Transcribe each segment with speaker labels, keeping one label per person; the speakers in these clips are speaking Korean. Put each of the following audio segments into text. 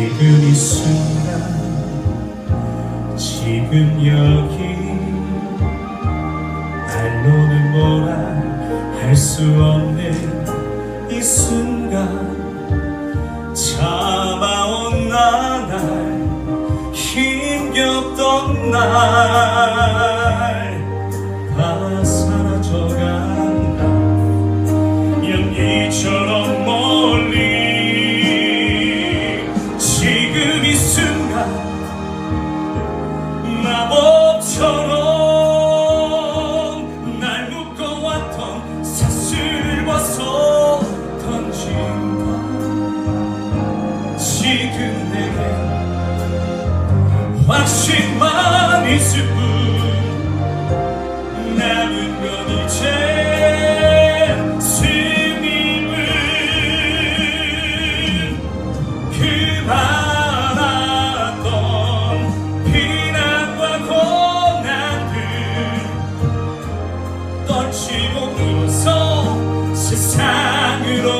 Speaker 1: 지금 이 순간 지금 여기 말로는 뭐라 할 수 없는 이 순간 참아온 나날 힘겹던 날 날 묶어왔던 사슬을 벗어 던진다 지금 내게 확신만 있을 뿐 you know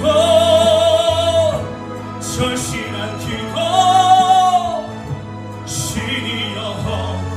Speaker 1: 기도 절실한 기도 신이여